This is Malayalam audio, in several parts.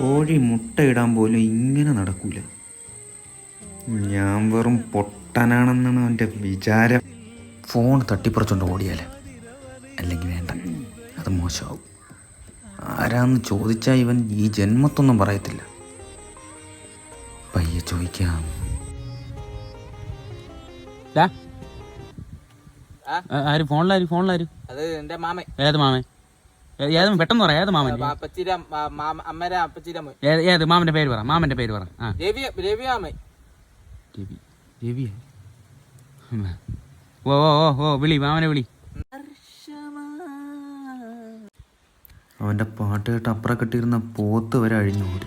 കോഴി മുട്ടയിടാൻ പോലും ഇങ്ങനെ നടക്കൂല. ഞാൻ വെറും പൊട്ടനാണെന്നാണ് അവന്റെ വിചാരം. ഫോൺ തട്ടിപ്പറിച്ചുകൊണ്ട് ഓടിയാലേ? അല്ലെങ്കിൽ വേണ്ട. അത് മോശമാവും. ആരാന്ന് ചോദിച്ചാൽ ഇവൻ ഈ ജന്മത്തൊന്നും പറയത്തില്ല. പയ്യെ ചോദിക്കാം. ആര്? ഫോണിലാര്? ഫോണിലാര്? അത് എന്റെ മാമൻ. ഏത് മാമൻ? ഏ- ഏത് പെട്ടെന്ന് പറയാം ഏത് മാമൻ? ഏത് മാമന്റെ പേര് പറ മാമന്റെ പേര് പറ. രവി രവി ഓ ഓ ഓ ഓ വിളി മാമനെ വിളി. അവന്റെ പാട്ട് കേട്ട് അപ്പുറം കെട്ടിയിരുന്ന പോത്ത് വരെ അഴിഞ്ഞു ഓടി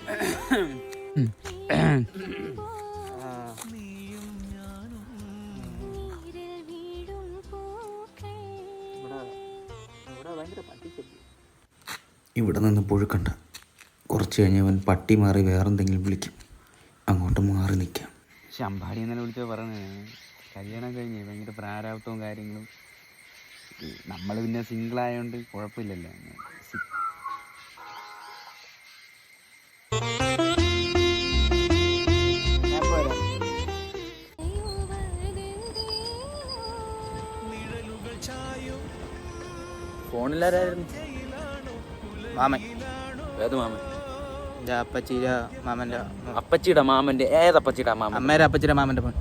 ഇവിടെ നിന്ന് പുഴുക്കണ്ട. കുറച്ച് കഴിഞ്ഞ് അവൻ പട്ടി മാറി വേറെന്തെങ്കിലും വിളിക്കും. അങ്ങോട്ട് മാറി നിൽക്കാം. ശമ്പാടി എന്നല്ല വിളിച്ചാൽ പറഞ്ഞേ? കല്യാണം കഴിഞ്ഞ് ഭയങ്കര പ്രാരാബ്ദവും കാര്യങ്ങളും. നമ്മൾ പിന്നെ സിംഗിൾ ആയതുകൊണ്ട് കുഴപ്പമില്ലല്ലോ. ഫോണിലാരായിരുന്നു? മാമൻ. ഏത് മാമൻ? അപ്പച്ചിയുടെ മാമന്റെ. അപ്പച്ചിയുടെ മാമന്റെ ഏതപ്പച്ചിയുടെ മാമൻ അമ്മേര അപ്പച്ചിയുടെ മാമന്റെ മോൻ.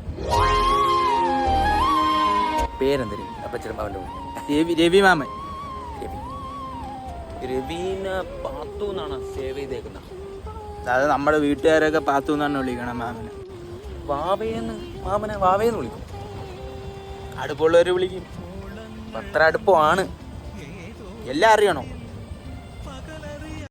പേരെന്തരി അപ്പച്ചിയുടെ മാമന്റെ മോൻ. രവി രവി മാമൻ. രവി. രവീനെ പാത്തു എന്നാണ് സേവ് ചെയ്തേക്കുന്നത്. അത് നമ്മുടെ വീട്ടുകാരൊക്കെ പാത്തു എന്നാണ് വിളിക്കണം മാമനെ. വാവയെന്ന് മാമനെ വാവയെന്ന് വിളിക്കും. അടുപ്പുള്ളവര് വിളിക്കും. അത്ര അടുപ്പമാണ് എല്ലാം അറിയണോ?